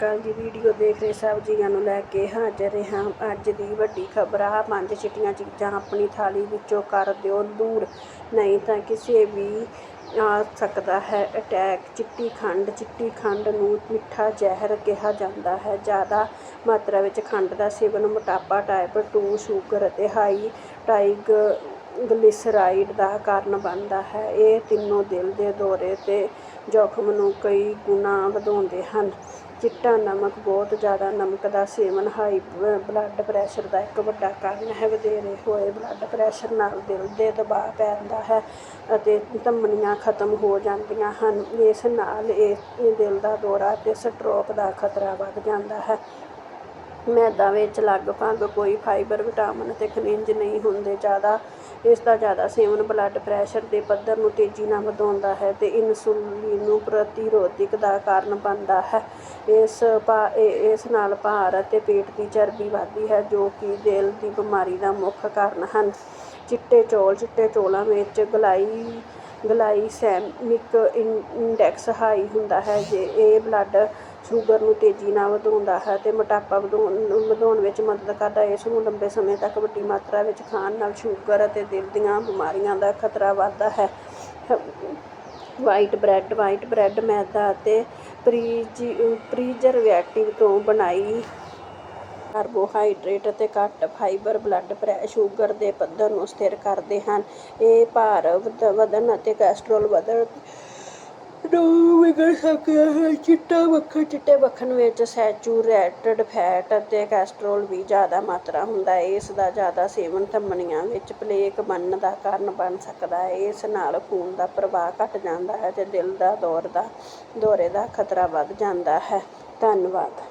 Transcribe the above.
ਕੱਲ ਦੀ ਵੀਡੀਓ ਦੇਖ ਰਹੇ ਸਭ ਜੀਆਂ ਨੂੰ ਲੈ ਕੇ ਹਾਜ਼ਰ ਹਾਂ। ਅੱਜ ਦੀ ਵੱਡੀ ਖਬਰ ਆ ਪੰਜ ਚਿੱਟੀਆਂ ਚੀਜ਼ਾਂ ਆਪਣੀ ਥਾਲੀ ਵਿੱਚੋਂ ਕਰ ਦਿਓ ਦੂਰ। ਨਹੀਂ ਤਾਂ ਕਿਸੇ ਵੀ ਆ ਸਕਦਾ ਹੈ ਅਟੈਕ। ਚਿੱਟੀ ਖੰਡ ਚਿੱਟੀ ਖੰਡ ਨੂੰ ਮਿੱਠਾ ਜ਼ਹਿਰ ਕਿਹਾ ਜਾਂਦਾ ਹੈ। ਜ਼ਿਆਦਾ ਮਾਤਰਾ ਵਿੱਚ ਖੰਡ ਦਾ ਸੇਵਨ ਮੋਟਾਪਾ ਟਾਈਪ 2 ਸ਼ੂਗਰ ਅਤੇ ਹਾਈ ਟਾਈਗ ਗਲਿਸਰਾਈਡ ਦਾ ਕਾਰਨ ਬਣਦਾ ਹੈ। ਇਹ ਤਿੰਨੋਂ ਦਿਲ ਦੇ ਦੌਰੇ ਤੇ ਜ਼ੋਖਮ ਨੂੰ ਕਈ ਗੁਣਾ ਵਧਾਉਂਦੇ ਹਨ। ਚਿੱਟਾ ਨਮਕ ਬਹੁਤ ਜ਼ਿਆਦਾ ਨਮਕ ਦਾ ਸੇਵਨ ਹਾਈ ਬਲੱਡ ਪ੍ਰੈਸ਼ਰ ਦਾ ਇੱਕ ਵੱਡਾ ਕਾਰਨ ਹੈ। ਵਧੇਰੇ ਹੋਏ ਬਲੱਡ ਪ੍ਰੈਸ਼ਰ ਨਾਲ ਦਿਲ ਦੇ ਦਬਾਅ ਪੈਂਦਾ ਹੈ ਅਤੇ ਧਮਨੀਆਂ ਖਤਮ ਹੋ ਜਾਂਦੀਆਂ ਹਨ। ਇਸ ਨਾਲ ਇਹ ਦਿਲ ਦਾ ਦੌਰਾ ਅਤੇ ਸਟ੍ਰੋਕ ਦਾ ਖਤਰਾ ਵੱਧ ਜਾਂਦਾ ਹੈ। ਮੈਦਾ ਵਿੱਚ ਲਗਭਗ ਕੋਈ ਫਾਈਬਰ ਵਿਟਾਮਿਨ ਅਤੇ ਖਣਿਜ ਨਹੀਂ ਹੁੰਦੇ। ਜ਼ਿਆਦਾ, ਇਸ ਦਾ ਜ਼ਿਆਦਾ ਸੇਵਨ ਬਲੱਡ ਪ੍ਰੈਸ਼ਰ ਦੇ ਪੱਧਰ ਨੂੰ ਤੇਜ਼ੀ ਨਾਲ ਵਧਾਉਂਦਾ ਹੈ ਅਤੇ ਇਨਸੁਲਿਨ ਪ੍ਰਤੀਰੋਧਕ ਦਾ ਕਾਰਨ ਬਣਦਾ ਹੈ। ਇਸ ਭਾ ਇਹ- ਇਸ ਨਾਲ ਭਾਰ ਅਤੇ ਪੇਟ ਦੀ ਚਰਬੀ ਵੱਧਦੀ ਹੈ, ਜੋ ਕਿ ਦਿਲ ਦੀ ਬਿਮਾਰੀ ਦਾ ਮੁੱਖ ਕਾਰਨ ਹਨ। ਚਿੱਟੇ ਚੌਲ, ਚਿੱਟੇ ਚੌਲਾਂ ਵਿੱਚ ਗਲਾਈ, ਗਲਾਈਸੈਮਿਕ ਇੰਡੈਕਸ ਹਾਈ ਹੁੰਦਾ ਹੈ, ਜੇ ਇਹ ਬਲੱਡ ਸ਼ੂਗਰ ਨੂੰ ਤੇਜ਼ੀ ਨਾਲ ਵਧਾਉਂਦਾ ਹੈ ਅਤੇ ਮੋਟਾਪਾ ਵਧਾਉਣ ਵਧਾਉਣ ਵਿੱਚ ਮਦਦ ਕਰਦਾ ਹੈ। ਇਸ ਨੂੰ ਲੰਬੇ ਸਮੇਂ ਤੱਕ ਵੱਡੀ ਮਾਤਰਾ ਵਿੱਚ ਖਾਣ ਨਾਲ ਸ਼ੂਗਰ ਅਤੇ ਦਿਲ ਦੀਆਂ ਬਿਮਾਰੀਆਂ ਦਾ ਖਤਰਾ ਵੱਧਦਾ ਹੈ। ਵਾਈਟ ਬ੍ਰੈਡ ਵਾਈਟ ਬ੍ਰੈਡ ਮੈਦਾ ਅਤੇ ਪ੍ਰੀਜ, ਪ੍ਰੀਜ਼ਰਵੇਟਿਵ ਤੋਂ ਬਣਾਈ ਕਾਰਬੋਹਾਈਡਰੇਟ ਅਤੇ ਘੱਟ ਫਾਈਬਰ ਬਲੱਡ ਪ੍ਰੈ, ਸ਼ੂਗਰ ਦੇ ਪੱਧਰ ਨੂੰ ਸਥਿਰ ਕਰਦੇ ਹਨ। ਇਹ ਭਾਰ ਵਧਣ ਅਤੇ ਕੋਲੇਸਟ੍ਰੋਲ ਵਧਣ ਨੂੰ ਵਿਗੜ ਸਕਦਾ ਹੈ। ਚਿੱਟਾ ਮੱਖਣ ਚਿੱਟੇ ਮੱਖਣ ਵਿੱਚ ਸੈਚੂਰੇਟਡ ਫੈਟ ਅਤੇ ਕੋਲੇਸਟ੍ਰੋਲ ਵੀ ਜ਼ਿਆਦਾ ਮਾਤਰਾ ਹੁੰਦਾ ਹੈ। ਇਸ ਦਾ ਜ਼ਿਆਦਾ ਸੇਵਨ ਧਮਨੀਆਂ ਵਿੱਚ ਪਲੇਕ ਬਣਨ ਦਾ ਕਾਰਨ ਬਣ ਸਕਦਾ ਹੈ। ਇਸ ਨਾਲ ਖੂਨ ਦਾ ਪ੍ਰਵਾਹ ਘਟ ਜਾਂਦਾ ਹੈ ਅਤੇ ਦਿਲ ਦਾ ਦੌਰ ਦਾ, ਦੌਰੇ ਦਾ ਖਤਰਾ ਵੱਧ ਜਾਂਦਾ ਹੈ। ਧੰਨਵਾਦ।